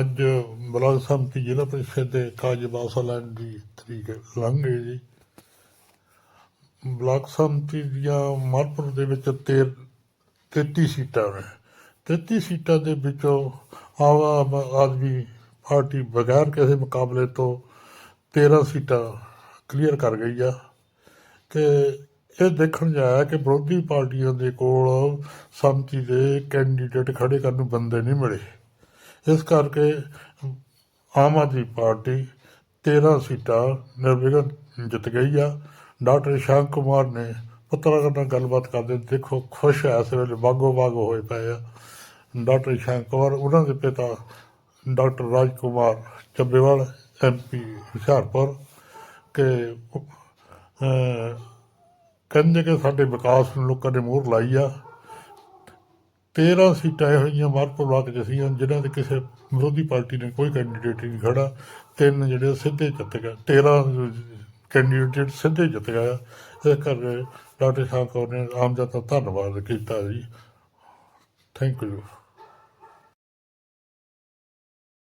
ਅੱਜ ਬਲਾਕ ਸੰਮਤੀ ਜ਼ਿਲ੍ਹਾ ਪ੍ਰੀਸ਼ਦ ਦੇ ਕਾਜ ਬਾਸਲੈਂਡ ਦੀ ਤਰੀਕ ਲੰਘ ਗਈ ਜੀ। ਬਲਾਕ ਸੰਮਤੀ ਦੀਆਂ ਮਾਰਪੁਰ ਦੇ ਵਿੱਚ ਤੇਰ 33 ਸੀਟਾਂ ਨੇ। 33 ਸੀਟਾਂ ਦੇ ਵਿੱਚੋਂ ਆਮ ਆਦਮੀ ਪਾਰਟੀ ਬਗੈਰ ਕਿਸੇ ਮੁਕਾਬਲੇ ਤੋਂ 13 ਸੀਟਾਂ ਕਲੀਅਰ ਕਰ ਗਈ ਆ। ਕਿ ਇਹ ਦੇਖਣ ਜਾਇਆ ਕਿ ਵਿਰੋਧੀ ਪਾਰਟੀਆਂ ਦੇ ਕੋਲ ਸੰਮਤੀ ਦੇ ਕੈਂਡੀਡੇਟ ਖੜੇ ਕਰਨ ਨੂੰ ਬੰਦੇ ਨਹੀਂ ਮਿਲੇ। ਇਸ ਕਰਕੇ ਆਮ ਆਦਮੀ ਪਾਰਟੀ 13 ਸੀਟਾਂ ਨਿਰਵਿਘਨ ਜਿੱਤ ਗਈ ਆ। ਡਾਕਟਰ ਸ਼ਾਂਤ ਕੁਮਾਰ ਨੇ ਪੱਤਰਕਾਰਾਂ ਨਾਲ ਗੱਲਬਾਤ ਕਰਦੇ ਦੇਖੋ ਖੁਸ਼ ਆ, ਇਸ ਵੇਲੇ ਬਾਗੋ ਬਾਗ ਹੋਏ ਪਏ ਆ। ਡਾਕਟਰ ਸ਼ਾਂਤ ਕੁਮਾਰ, ਉਹਨਾਂ ਦੇ ਪਿਤਾ ਡਾਕਟਰ ਰਾਜ ਕੁਮਾਰ ਚੱਬੇਵਾਲ ਐਮਪੀ ਹੁਸ਼ਿਆਰਪੁਰ ਕਿ ਕਹਿੰਦੇ ਕਿ ਸਾਡੇ ਵਿਕਾਸ ਨੂੰ ਲੋਕਾਂ ਨੇ ਮੋਹਰ ਲਾਈ ਆ। 13 ਸੀਟਾਂ ਇਹੋ ਜਿਹੀਆਂ ਮਾਰਪੁਰ ਬਲਾਕ 'ਚ ਸੀਗੀਆਂ ਜਿਨ੍ਹਾਂ ਦੇ ਕਿਸੇ ਵਿਰੋਧੀ ਪਾਰਟੀ ਨੇ ਕੋਈ ਕੈਂਡੀਡੇਟ ਨਹੀਂ ਖੜਾ ਤਿੰਨ ਜਿਹੜੇ ਸਿੱਧੇ ਜਿੱਤ ਗਏ। 13 ਕੈਂਡੀਡੇਟ ਸਿੱਧੇ ਜਿੱਤ ਗਏ ਆ। ਇਸ ਕਰਕੇ ਡਾਕਟਰ ਸਾਹਿਬ ਕੌਰ ਨੇ ਆਮ ਜਨਤਾ ਦਾ ਧੰਨਵਾਦ ਕੀਤਾ ਜੀ। Thank you